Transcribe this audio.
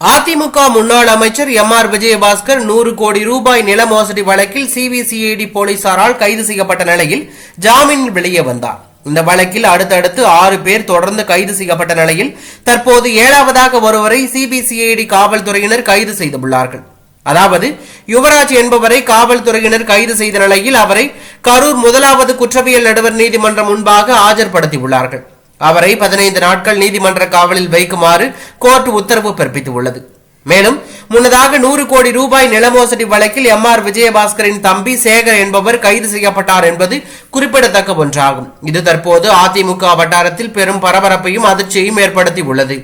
அதிமுக முன்னாள் அமைச்சர் M R Vijayabaskar நூறு கோடி ரூபாய் நில மோசடி வழக்கில் சிபிசிஐடி போலீசாரால் கைது செய்யப்பட்ட நிலையில் ஜாமீனில் வெளியே வந்தார். இந்த வழக்கில் அடுத்தடுத்து ஆறு பேர் தொடர்ந்து கைது செய்யப்பட்ட நிலையில் தற்போது ஏழாவதாக ஒருவரை சிபிசிஐடி காவல்துறையினர் கைது செய்துள்ளார்கள். அதாவது யுவராஜ் என்பவரை காவல்துறையினர் கைது செய்த நிலையில் அவரை கரூர் முதலாவது குற்றவியல் நடுவர் நீதிமன்றம் முன்பாக ஆஜர்படுத்தியுள்ளார்கள். அவரை பதினைந்து நாட்கள் நீதிமன்ற காவலில் வைக்குமாறு கோர்ட் உத்தரவு பிறப்பித்துள்ளது. மேலும் முன்னதாக நூறு கோடி ரூபாய் நிலமோசடி வழக்கில் எம் ஆர் விஜயபாஸ்கரின் தம்பி சேகர் என்பவர் கைது செய்யப்பட்டார் என்பது குறிப்பிடத்தக்க ஒன்றாகும். இது தற்போது அதிமுக வட்டாரத்தில் பெரும் பரபரப்பையும் அதிர்ச்சியையும் ஏற்படுத்தி உள்ளது